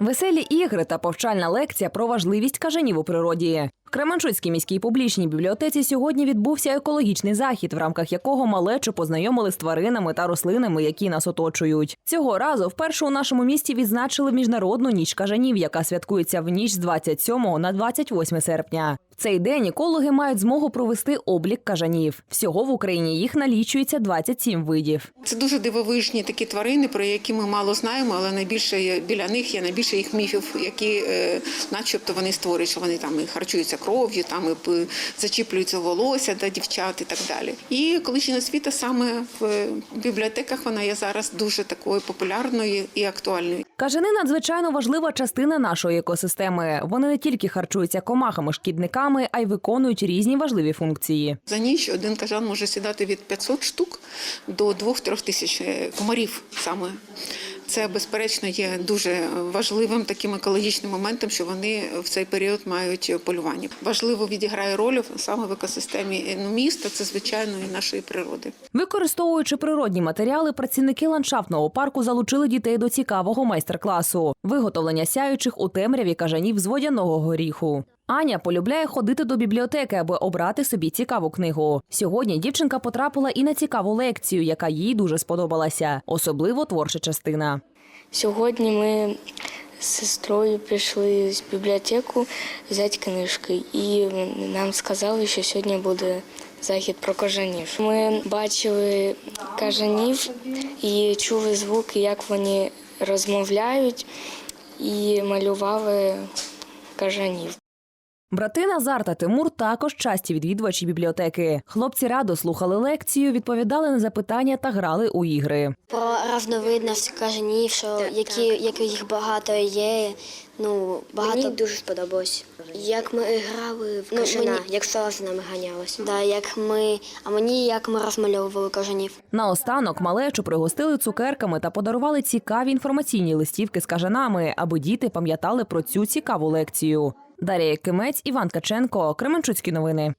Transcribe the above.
Веселі ігри та повчальна лекція про важливість кажанів у природі. Кременчуцькій міській публічній бібліотеці сьогодні відбувся екологічний захід, в рамках якого малечу познайомили з тваринами та рослинами, які нас оточують. Цього разу вперше у нашому місті відзначили міжнародну ніч кажанів, яка святкується в ніч з 27 на 28 серпня. В цей день екологи мають змогу провести облік кажанів. Всього в Україні їх налічується 27 видів. Це дуже дивовижні такі тварини, про які ми мало знаємо, але найбільше біля них є найбільше їх міфів, які, е, начебто, вони створюють, що вони там харчуються кров'ю, там і зачіплюються волосся до дівчат і так далі. І колишня освіта саме в бібліотеках вона є зараз дуже такою популярною і актуальною. Кажани надзвичайно важлива частина нашої екосистеми. Вони не тільки харчуються комахами, шкідниками, а й виконують різні важливі функції. За ніч один кажан може сідати від 500 штук до 2-3 тисяч е, комарів саме. Це, безперечно, є дуже важливим таким екологічним моментом, що вони в цей період мають полювання. Важливо відіграє роль саме в екосистемі міста, це звичайно і нашої природи. Використовуючи природні матеріали, працівники ландшафтного парку залучили дітей до цікавого майстер-класу виготовлення сяючих у темряві кажанів з водяного горіху. Аня полюбляє ходити до бібліотеки, аби обрати собі цікаву книгу. Сьогодні дівчинка потрапила і на цікаву лекцію, яка їй дуже сподобалася, особливо творча частина. Сьогодні ми з сестрою прийшли в бібліотеку взяти книжки, і нам сказали, що сьогодні буде захід про кажанів. Ми бачили кажанів і чули звуки, як вони розмовляють, і малювали кажанів. Брати Назар та Тимур також часті відвідувачі бібліотеки. Хлопці радо слухали лекцію, відповідали на запитання та грали у ігри. Про різновидність кажанів, що які, які їх багато є. Ну, багато Мені дуже сподобалось. як ми грали в Ну, кажана, мені, як села за нами ганялось. да, як ми, а мені як ми розмальовували кажанів. Наостанок малечу пригостили цукерками та подарували цікаві інформаційні листівки з кажанами, аби діти пам'ятали про цю цікаву лекцію. Дар'я Кимець, Іван Каченко, Кременчуцькі новини.